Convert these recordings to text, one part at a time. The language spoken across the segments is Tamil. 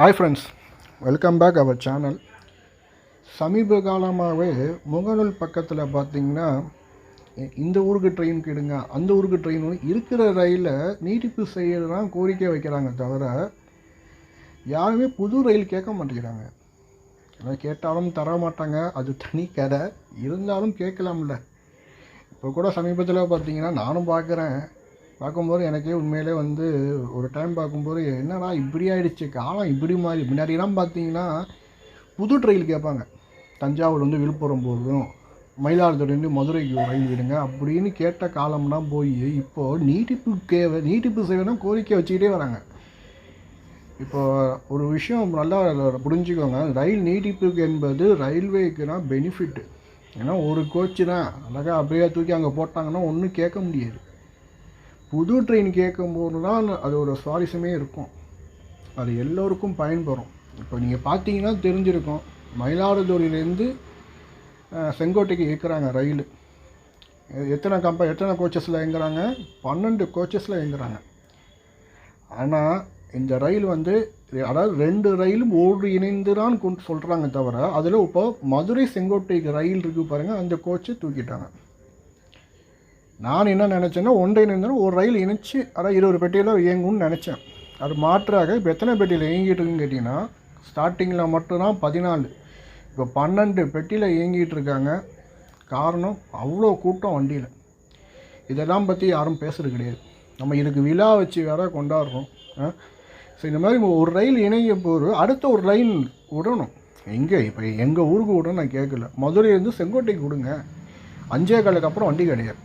Hi friends welcome back our channel சமீப காலமாகவே முகநூல் பக்கத்தில் பார்த்தீங்கன்னா இந்த ஊருக்கு ட்ரெயின் கிடுங்க அந்த ஊருக்கு ட்ரெயின் இருக்கிற ரயிலை நீட்டிப்பு செய்யறதுலாம் கோரிக்கை வைக்கிறாங்க தவிர யாருமே புது ரயில் கேட்க மாட்டேங்கிறாங்க. அதை கேட்டாலும் தர மாட்டாங்க அது தனி கதை. இருந்தாலும் கேட்கலாம்ல. இப்போ கூட சமீபத்தில் பார்த்தீங்கன்னா நானும் பார்க்குறேன் பார்க்கும்போது எனக்கே உண்மையிலே வந்து ஒரு டைம் பார்க்கும்போது என்னடா இப்படி ஆயிடுச்சு? காலம் இப்படி மாதிரி முன்னாடிலாம் பார்த்தீங்கன்னா புது ட்ரெயில் கேட்பாங்க. தஞ்சாவூர் வந்து விழுப்புரம் போகிறோம் மயிலாடுதுறையிலேருந்து மதுரைக்கு ஒரு ரயில் விடுங்க அப்படின்னு கேட்ட காலம்லாம் போய் இப்போது நீட்டிப்பு கேவை நீட்டிப்பு செய்யணும் கோரிக்கை வச்சுக்கிட்டே வராங்க. இப்போ ஒரு விஷயம் நல்லா புரிஞ்சுக்கோங்க. ரயில் நீட்டிப்பு என்பது ரயில்வேக்குனா பெனிஃபிட் ஏன்னா ஒரு கோச்சு தான். அழகாக அப்படியே தூக்கி அங்கே போட்டாங்கன்னா ஒன்றும் கேட்க முடியாது. புது ட்ரெயின் கேட்கும்போது தான் அதோட சுவாரஸ்யமே இருக்கும். அது எல்லோருக்கும் பயன்பெறும் இப்போ நீங்கள் பார்த்தீங்கன்னா தெரிஞ்சிருக்கும். மயிலாடுதுறையிலேருந்து செங்கோட்டைக்கு இயக்குறாங்க ரயில். எத்தனை கம்ப எத்தனை கோச்சஸில் இயங்குறாங்க? பன்னெண்டு கோச்சஸில் இயங்குறாங்க. ஆனால் இந்த ரயில் வந்து அதாவது ரெண்டு ரயிலும் ஓடு இணைந்து தான் கொண்டு சொல்கிறாங்க தவிர அதில் இப்போ மதுரை செங்கோட்டைக்கு ரயில் இருக்குது பாருங்கள் அந்த கோச்சை தூக்கிட்டாங்க. நான் என்ன நினச்சேன்னா ஒன்றை இணைந்தாலும் ஒரு ரயில் இணைச்சி அதாவது இருபது பெட்டியில் இயங்கும்னு நினச்சேன். அது மாற்றாக இப்போ எத்தனை பெட்டியில் இயங்கிட்டு இருக்குன்னு கேட்டிங்கன்னா ஸ்டார்டிங்கில் மட்டும்தான் பதினாலு. இப்போ பன்னெண்டு பெட்டியில் இயங்கிட்டு இருக்காங்க. காரணம் அவ்வளோ கூட்டம் வண்டியில். இதெல்லாம் பற்றி யாரும் பேசுகிறது கிடையாது. நம்ம இதுக்கு விழா வச்சு வேற கொண்டாடுறோம். ஸோ இந்த மாதிரி ஒரு ரயில் இணைய போது அடுத்த ஒரு ரயில் விடணும். எங்கே இப்போ எங்கள் ஊருக்கு விடணும் நான் கேட்கல மதுரையிலேருந்து செங்கோட்டைக்கு விடுங்க. அஞ்சே காலுக்கு அப்புறம் வண்டி கிடையாது.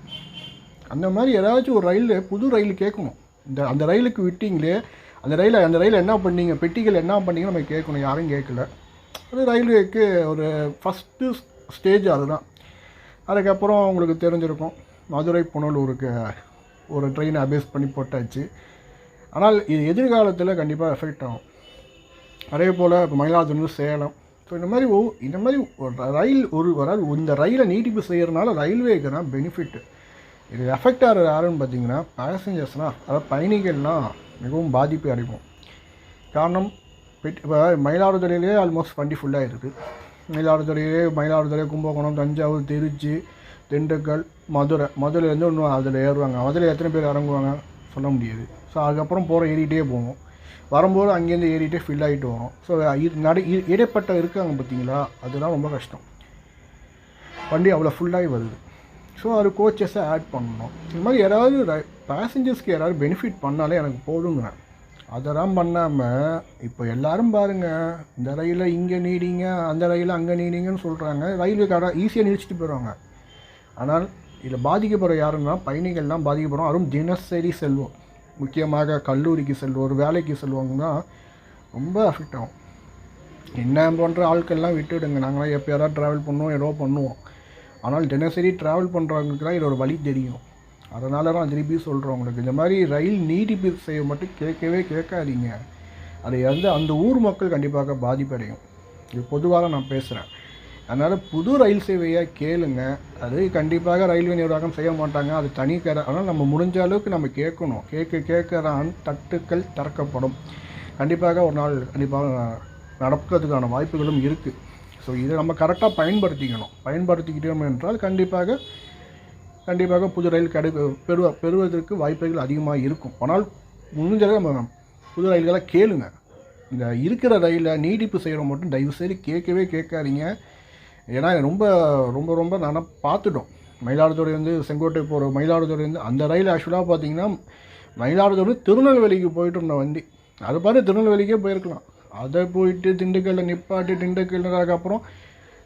அந்த மாதிரி ஏதாச்சும் ஒரு ரயில் புது ரயில் கேட்கணும். இந்த அந்த ரயிலுக்கு விட்டீங்களே அந்த ரயிலை அந்த ரயில் என்ன பண்ணீங்க பெட்டிகள் என்ன பண்ணீங்கன்னு நம்ம கேட்கணும் யாரும் கேட்கல. அது ரயில்வேக்கு ஒரு ஃபஸ்ட்டு ஸ்டேஜ் அதுதான். அதுக்கப்புறம் அவங்களுக்கு தெரிஞ்சிருக்கும் மதுரை புனலூருக்கு ஒரு ட்ரெயினை அபேஸ் பண்ணி போட்டாச்சு. ஆனால் இது எதிர்காலத்தில் கண்டிப்பாக எஃபெக்ட் ஆகும். அதே போல் இப்போ மயிலாடுதுறை சேலம். ஸோ இந்த மாதிரி ஓ இந்த மாதிரி ஒரு ரயில் ஒரு வராது இந்த ரயிலை நீட்டிப்பு செய்கிறதுனால ரயில்வேக்கு தான் பெனிஃபிட்டு இது எஃபெக்ட் ஆகிறது யாருன்னு பார்த்தீங்கன்னா பேசஞ்சர்ஸ்னால் அதாவது பயணிகள்னால் மிகவும் பாதிப்பு அடைவோம் காரணம் பெட் இப்போ மயிலாடுதுறையிலே ஆல்மோஸ்ட் வண்டி ஃபுல்லாக இருக்குது மயிலாடுதுறையிலே மயிலாடுதுறை கும்பகோணம் தஞ்சாவூர் திருச்சி திண்டுக்கல் மதுரை. மதுரையிலேருந்து இன்னும் அதில் ஏறுவாங்க. அதில் எத்தனை பேர் இறங்குவாங்க சொல்ல முடியாது. ஸோ அதுக்கப்புறம் போகிற ஏறிட்டே போவோம். வரும்போது அங்கேருந்து ஏறிட்டே ஃபில் ஆகிட்டு வரும். ஸோ நடு இடைப்பட்ட இருக்காங்க பார்த்தீங்களா? அதுதான் ரொம்ப கஷ்டம். வண்டி அவ்வளோ ஃபுல்லாகி வருது. ஸோ அது கோச்சஸை ஆட் பண்ணணும். இந்த மாதிரி யாராவது பேசஞ்சர்ஸ்க்கு யாராவது பெனிஃபிட் பண்ணாலே எனக்கு போடுங்க அதெல்லாம் பண்ணாமல் இப்போ எல்லாரும் பாருங்கள் இந்த ரயிலை இங்கே நீடிங்க அந்த ரயில் அங்கே நீடிங்கன்னு சொல்கிறாங்க ரயில்வே கடை ஈஸியாக நீடிச்சிட்டு போயிடுவாங்க. ஆனால் இதில் பாதிக்கப்படுற யாருன்னா பயணிகள்லாம் பாதிக்கப்படுறோம் அதுவும் தினசரி செல்வோம். முக்கியமாக கல்லூரிக்கு செல்வோர் வேலைக்கு செல்வாங்கன்னா ரொம்ப அஃபெக்ட் ஆகும். என்ன போன்ற ஆட்கள்லாம் விட்டுவிடுங்க நாங்களாம் எப்போ யாராவது ட்ராவல் பண்ணுவோம் ஏதோ பண்ணுவோம். ஆனால் தினசரி ட்ராவல் பண்ணுறவங்களுக்கு தான் ஒரு வழி தெரியும். அதனால தான் திருப்பி சொல்கிறோம் உங்களுக்கு. இந்த மாதிரி ரயில் நீட்டிப்பு செய்ய மட்டும் கேட்கவே கேட்காதீங்க. அதை வந்து அந்த ஊர் மக்கள் கண்டிப்பாக பாதிப்படையும். இது பொதுவாக நான் பேசுகிறேன் அதனால் புது ரயில் சேவையை கேளுங்க. அது கண்டிப்பாக ரயில்வே நிர்வாகம் செய்ய மாட்டாங்க. அது தனி கதை. ஆனால் நம்ம முடிஞ்ச அளவுக்கு நம்ம கேட்கணும். கேட்க கேட்கறான் தட்டுக்கள் திறக்கப்படும். கண்டிப்பாக ஒரு நாள் கண்டிப்பாக நடக்கிறதுக்கான வாய்ப்புகளும் இருக்குது ஸோ இதை நம்ம கரெக்டாக பயன்படுத்திக்கணும். பயன்படுத்திக்கிட்டோம் என்றால் கண்டிப்பாக கண்டிப்பாக புது ரயில் கிடை பெறுவ பெறுவதற்கு வாய்ப்புகள் அதிகமாக இருக்கும். ஆனால் முடிஞ்சதை நம்ம புது ரயில்களை கேளுங்க. இந்த இருக்கிற ரயிலை நீட்டிப்பு செய்கிற மட்டும் தயவுசெய்து கேட்கவே கேட்காதீங்க. ஏன்னா ரொம்ப ரொம்ப ரொம்ப நான் பார்த்துட்டோம். மயிலாடுதுறையிலேருந்து செங்கோட்டை போகிற மயிலாடுதுறையிலேருந்து அந்த ரயில் ஆக்சுவலாக பார்த்தீங்கன்னா மயிலாடுதுறை திருநெல்வேலிக்கு போயிட்டு இருந்த வண்டி. அது பாரு திருநெல்வேலிக்கே போயிருக்கலாம். அதை போயிட்டு திண்டுக்கல்லில் நிப்பாட்டி திண்டுக்கல் அதுக்கப்புறம்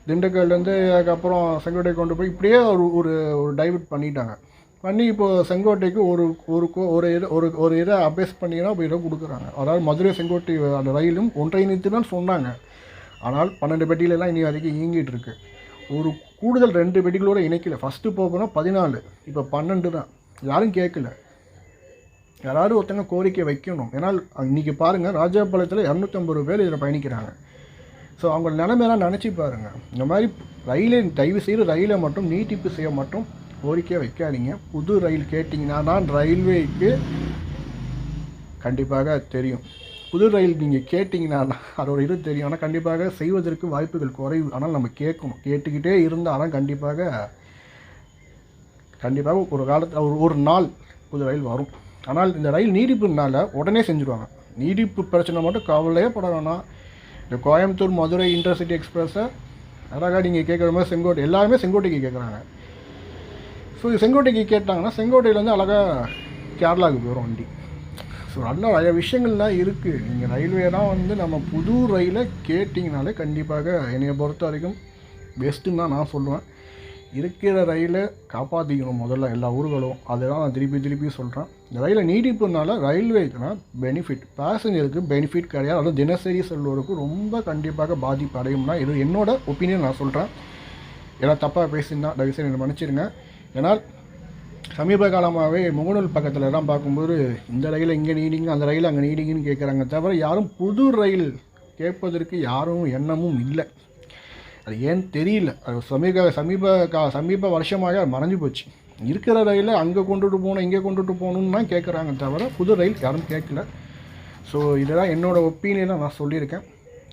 திண்டுக்கல்லேருந்து அதுக்கப்புறம் செங்கோட்டை கொண்டு போய் இப்படியே ஒரு ஒரு ஒரு டைவர்ட் பண்ணிட்டாங்க. பண்ணி இப்போது செங்கோட்டைக்கு ஒரு ஒரு கோ- ஒரு இதை ஒரு ஒரு இதை அபேஸ் பண்ணினா இப்போ இதை கொடுக்குறாங்க. அதாவது மதுரை செங்கோட்டை அந்த ரயிலும் ஒன்றை நிறுத்தி தான் சொன்னாங்க. ஆனால் பன்னெண்டு பெட்டியிலலாம் இனி வரைக்கும் இயங்கிட்டு இருக்கு. ஒரு கூடுதல் ரெண்டு பெட்டிகளோடு இணைக்கல. ஃபஸ்ட்டு போகணும் பதினாலு. இப்போ பன்னெண்டு தான். யாரும் கேட்கல. யாராவது ஒருத்தங்க கோரிக்கை வைக்கணும். ஏன்னா இன்னைக்கு பாருங்கள் ராஜாபாளையத்தில் இரநூத்தம்பது பேர் இதில் பயணிக்கிறாங்க. ஸோ அவங்க நிலைமையெல்லாம் நினச்சி பாருங்கள் இந்த மாதிரி ரயிலை தயவு செய்து ரயிலை மட்டும் நீட்டிப்பு செய்ய மட்டும் கோரிக்கையை வைக்காதீங்க. புது ரயில் கேட்டிங்கன்னா தான் ரயில்வேக்கு கண்டிப்பாக தெரியும். புது ரயில் நீங்கள் கேட்டிங்கன்னா அதோட இது தெரியும். ஆனால் கண்டிப்பாக செய்வதற்கு வாய்ப்புகள் குறைவு. ஆனால் நம்ம கேட்கணும். கேட்டுக்கிட்டே இருந்தால் கண்டிப்பாக கண்டிப்பாக ஒரு காலத்தில் ஒரு ஒரு நாள் புது ரயில் வரும். ஆனால் இந்த ரயில் நீடிப்புனால உடனே செஞ்சுருவாங்க. நீடிப்பு பிரச்சனை மட்டும் கவலையே பட வேணாம். இந்த கோயம்புத்தூர் மதுரை இன்டர்சிட்டி எக்ஸ்பிரஸை அழகாக நீங்கள் கேட்குற மாதிரி செங்கோட்டை எல்லாருமே செங்கோட்டைக்கு கேட்குறாங்க ஸோ இது செங்கோட்டைக்கு கேட்டாங்கன்னா செங்கோட்டையிலேருந்து அழகாக கேரளாவுக்கு போயிடும் வண்டி. ஸோ நல்ல நிறைய விஷயங்கள்லாம் இருக்குது நீங்கள் ரயில்வே தான் வந்து நம்ம புது ரயிலை கேட்டிங்கனாலே கண்டிப்பாக என்னைய பொறுத்த வரைக்கும் பெஸ்ட்டுன்னு தான் நான் சொல்லுவேன். இருக்கிற ரயிலை காப்பாற்றிக்கணும் முதல்ல எல்லா ஊர்களும். அதெல்லாம் நான் திருப்பி திருப்பி சொல்கிறேன் இந்த ரயிலை நீடிப்புனால ரயில்வேக்குனா பெனிஃபிட் பேசஞ்சருக்கு பெனிஃபிட் கிடையாது. அதுவும் தினசரி செல்வோருக்கு ரொம்ப கண்டிப்பாக பாதிப்பு அடையும்னா இது என்னோட ஒப்பீனியன் நான் சொல்கிறேன் ஏன்னா தப்பாக பேசியிருந்தா தயவுசெய்து என்னை மன்னிச்சிருங்க. ஏன்னால் சமீப காலமாகவே முகநூல் பக்கத்தில் எல்லாம் பார்க்கும்போது இந்த ரயில் இங்கே நீடிங்க அந்த ரயில் அங்கே நீடிங்கன்னு கேட்குறாங்க தவிர யாரும் புது ரயில் கேட்பதற்கு யாரும் எண்ணமும் இல்லை. அது ஏன்னு தெரியல? அது சமீப சமீப கா சமீப வருஷமாக மறைஞ்சு போச்சு. இருக்கிற ரயிலை அங்கே கொண்டுட்டு போகணும் இங்கே கொண்டுட்டு போகணுன்னு தான் கேட்குறாங்க தவிர புது ரயில் யாரும் கேட்கல ஸோ இதெல்லாம் என்னோடய ஒப்பீனியனாக நான் சொல்லியிருக்கேன்.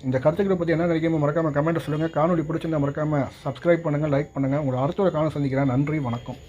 இந்த கருத்துக்களை பற்றி என்ன நினைக்காம மறக்காமல் கமெண்ட்டை சொல்லுங்கள் காணொலி பிடிச்சிருந்தா மறக்காமல் சப்ஸ்கிரைப் பண்ணுங்கள் லைக் பண்ணுங்கள் உங்களை அடுத்த ஒரு காண சந்திக்கிறேன். நன்றி வணக்கம்.